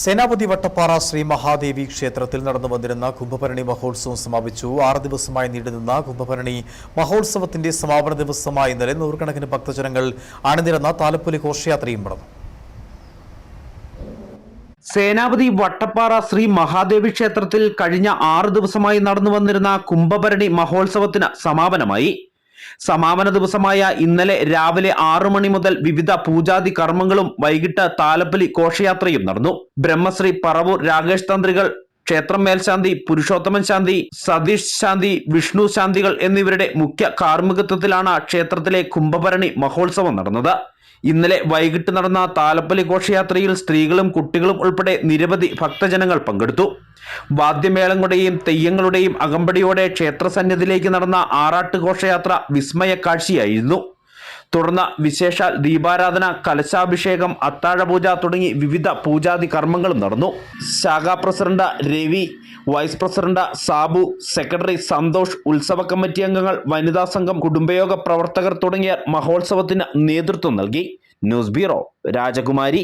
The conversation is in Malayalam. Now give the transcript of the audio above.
സേനാപതി വട്ടപ്പാറ ശ്രീ മഹാദേവി ക്ഷേത്രത്തിൽ നടന്നു വന്നിരുന്ന കുംഭഭരണി മഹോത്സവം സമാപിച്ചു. ആറ് ദിവസമായി നീണ്ടുനിന്ന കുംഭഭരണി മഹോത്സവത്തിന്റെ സമാപന ദിവസമായ ഇന്നലെ നൂറുകണക്കിന് ഭക്തജനങ്ങൾ അണിനിരന്ന താലപ്പൊലി ഘോഷയാത്രയും നടന്നു. സേനാപതി വട്ടപ്പാറ ശ്രീ മഹാദേവി ക്ഷേത്രത്തിൽ കഴിഞ്ഞ ആറ് ദിവസമായി നടന്നു വന്നിരുന്ന കുംഭഭരണി മഹോത്സവത്തിന് സമാപനമായി സമാപന ദിവസമായ ഇന്നലെ രാവിലെ ആറു മണി മുതൽ വിവിധ പൂജാതി കർമ്മങ്ങളും വൈകിട്ട് താലപ്പലി ഘോഷയാത്രയും നടന്നു. ബ്രഹ്മശ്രീ പറവൂർ രാകേഷ് തന്ത്രികൾ ക്ഷേത്രം മേൽശാന്തി പുരുഷോത്തമൻ ശാന്തി സതീഷ് ശാന്തി വിഷ്ണു ശാന്തികൾ എന്നിവരുടെ മുഖ്യ കാർമ്മികത്വത്തിലാണ് ക്ഷേത്രത്തിലെ കുംഭഭരണി മഹോത്സവം നടന്നത്. ഇന്നലെ വൈകിട്ട് നടന്ന താലപ്പലി ഘോഷയാത്രയിൽ സ്ത്രീകളും കുട്ടികളും ഉൾപ്പെടെ നിരവധി ഭക്തജനങ്ങൾ പങ്കെടുത്തു. വാദ്യമേളങ്ങളുടെയും തെയ്യങ്ങളുടെയും അകമ്പടിയോടെ ക്ഷേത്രസന്നിധിയിലേക്ക് നടന്ന ആറാട്ട് ഘോഷയാത്ര വിസ്മയ കാഴ്ചയായിരുന്നു തുടർന്ന് വിശേഷാൽ ദീപാരാധന കലശാഭിഷേകം അത്താഴപൂജ തുടങ്ങി വിവിധ പൂജാതി കർമ്മങ്ങളും നടന്നു. ശാഖാ president Ravi vice president Sabu secretary Santhosh ഉത്സവ കമ്മിറ്റി അംഗങ്ങൾ വനിതാ സംഘം കുടുംബയോഗ പ്രവർത്തകർ തുടങ്ങിയ മഹോത്സവത്തിന് നേതൃത്വം നൽകി. ന്യൂസ് ബ്യൂറോ രാജകുമാരി.